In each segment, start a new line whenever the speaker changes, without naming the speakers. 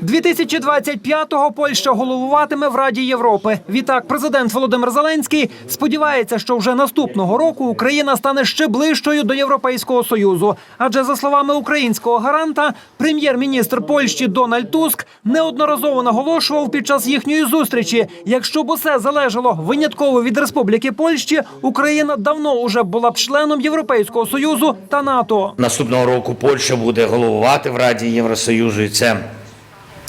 2025-го Польща головуватиме в Раді Європи. Відтак, президент Володимир Зеленський сподівається, що вже наступного року Україна стане ще ближчою до Європейського союзу. Адже за словами українського гаранта, прем'єр-міністр Польщі Дональд Туск неодноразово наголошував під час їхньої зустрічі: якщо б усе залежало винятково від Республіки Польщі, Україна давно уже була б членом Європейського союзу та НАТО.
Наступного року Польща буде головувати в Раді Євросоюзу, і це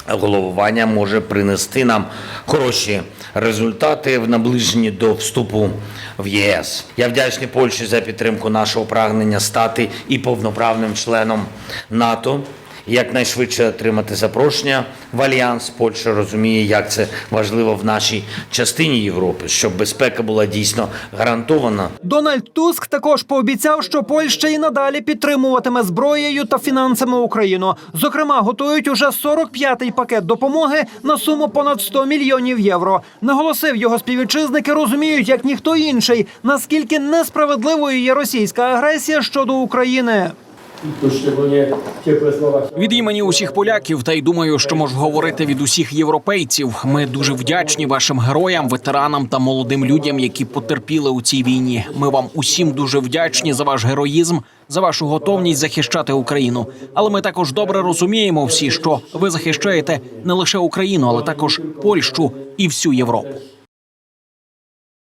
головування може принести нам хороші результати в наближенні до вступу в ЄС. Я вдячний Польщі за підтримку нашого прагнення стати і повноправним членом НАТО. Якнайшвидше отримати запрошення в альянс. Польща розуміє, як це важливо в нашій частині Європи, щоб безпека була дійсно гарантована.
Дональд Туск також пообіцяв, що Польща і надалі підтримуватиме зброєю та фінансами Україну. Зокрема, готують уже 45-й пакет допомоги на суму понад 100 мільйонів євро. Наголосив його співвітчизники розуміють, як ніхто інший, наскільки несправедливою є російська агресія щодо України.
Від імені усіх поляків, та й думаю, що можу говорити від усіх європейців. Ми дуже вдячні вашим героям, ветеранам та молодим людям, які потерпіли у цій війні. Ми вам усім дуже вдячні за ваш героїзм, за вашу готовність захищати Україну. Але ми також добре розуміємо всі, що ви захищаєте не лише Україну, але також Польщу і всю Європу.